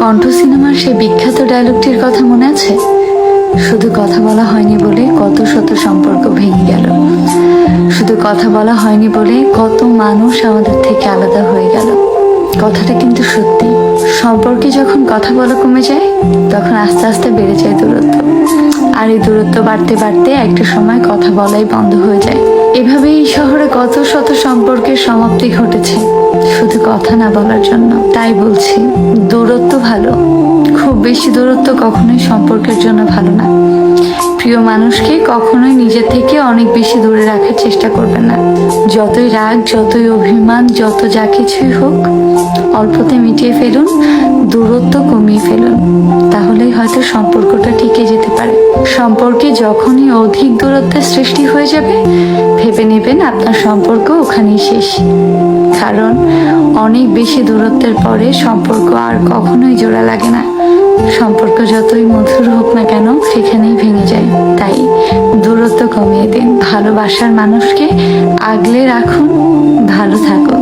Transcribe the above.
কণ্ঠ সিনেমার সেই বিখ্যাত ডায়লগটির কথা মনে আছে? শুধু কথা বলা হয়নি বলে কত শত সম্পর্ক ভেঙে গেল। শুধু কথা বলা হয়নি বলে কত মানুষ আমাদের থেকে আলাদা হয়ে গেল। কথাটা কিন্তু সত্যি। সম্পর্কে যখন কথা বলা কমে যায়, তখন আস্তে আস্তে বেড়ে যায় দূরত্ব। আর এই দূরত্ব বাড়তে বাড়তে একটা সময় কথা বলাই বন্ধ হয়ে যায়। এভাবেই শহরে কত শত সম্পর্কের সমাপ্তি ঘটেছে। কথা না বলার জন্য। তাই বলছি, দূরত্ব ভালো। খুব বেশি দূরত্ব কখনোই সম্পর্কের জন্য ভালো না। প্রিয় মানুষকে কখনোই নিজের থেকে অনেক বেশি দূরে রাখার চেষ্টা করবেন না। যতই রাগ, যতই অভিমান, যত যা কিছুই হোক, অল্পতে মিটিয়ে ফেলুন। দূরত্ব কমিয়ে ফেলুন। তাহলেই হয়তো সম্পর্কটা টিকে যেতে পারে। সম্পর্কে যখনই অধিক দূরত্বের সৃষ্টি হয়ে যাবে, ভেবে নেবেন আপনার সম্পর্ক ওখানেই শেষ। কারণ অনেক বেশি দূরত্বের পরে সম্পর্ক আর কখনোই জোড়া লাগে না। সম্পর্ক যতই মধুর হোক না কেন, সেখানেই ভেঙে যায়। তাই দূরত্ব কমিয়ে দিন। ভালোবাসার মানুষকে আগলে রাখুন। ভালো থাকুন।